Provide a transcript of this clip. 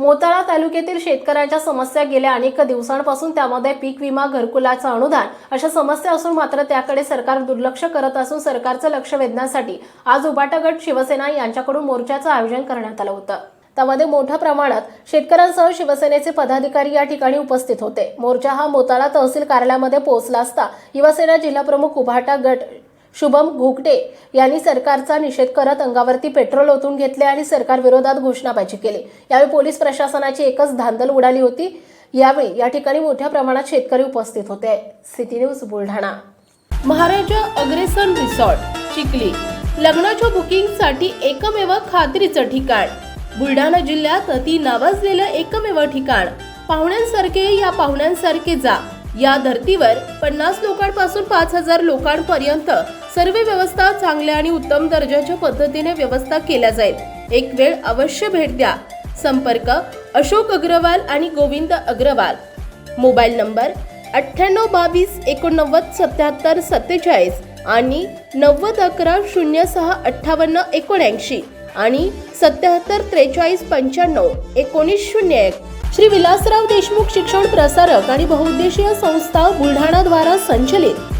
मोताळा तालुक्यातील शेतकऱ्यांच्या समस्या गेल्या अनेक दिवसांपासून त्यामध्ये पीक विमा घरकुलाचं अनुदान अशा समस्या असून मात्र त्याकडे सरकार दुर्लक्ष करत असून सरकारचं लक्ष वेधण्यासाठी आज उबाटा गट शिवसेना यांच्याकडून मोर्चाचं आयोजन करण्यात आलं होतं. त्यामध्ये मोठ्या प्रमाणात शेतकऱ्यांसह शिवसेनेचे पदाधिकारी या ठिकाणी उपस्थित होते. मोर्चा हा मोताळा तहसील कार्यालयामध्ये पोहोचला असता युवासेना जिल्हाप्रमुख उभाटा गट शुभम घोगटे यांनी सरकारचा निषेध करत अंगावरती पेट्रोल ओतून घेतले आणि सरकार विरोधात घोषणाबाजी केली. यावेळी पोलीस प्रशासनाची एकच धांदल उडाली होती. यावेळी या ठिकाणी मोठ्या प्रमाणात शेतकरी उपस्थित होते. City news Buldhana. Maharaja Agrasen resort Chikhli. लग्नाच्या बुकिंगसाठी एकमेव खात्रीचं ठिकाण. बुलढाणा जिल्ह्यात अति नावाजलेलं एकमेव ठिकाण. पाहुण्यांसारखे या पाहुण्यांसारखे जा. या धर्तीवर पन्नास लोकांपासून पाच हजार लोकांपर्यंत सर्व व्यवस्था चांगल्या आणि उत्तम दर्जाच्या पद्धतीने व्यवस्था केल्या जाईल. एक वेळ अवश्य भेट द्या. संपर्क अशोक अग्रवाल आणि गोविंद अग्रवाल. मोबाईल नंबर अठ्ठ्याण्णव बावीस एकोणनव्वद सत्याहत्तर सत्तेचाळीस आणि नव्वद अकरा शून्य सहा अठ्ठावन्न एकोणऐंशी आणि सत्याहत्तर त्रेचाळीस पंच्याण्णव एकोणीस शून्य एक. श्री विलासराव देशमुख शिक्षण प्रसारक आणि बहुउद्देशीय संस्था बुलढाणा द्वारा संचलित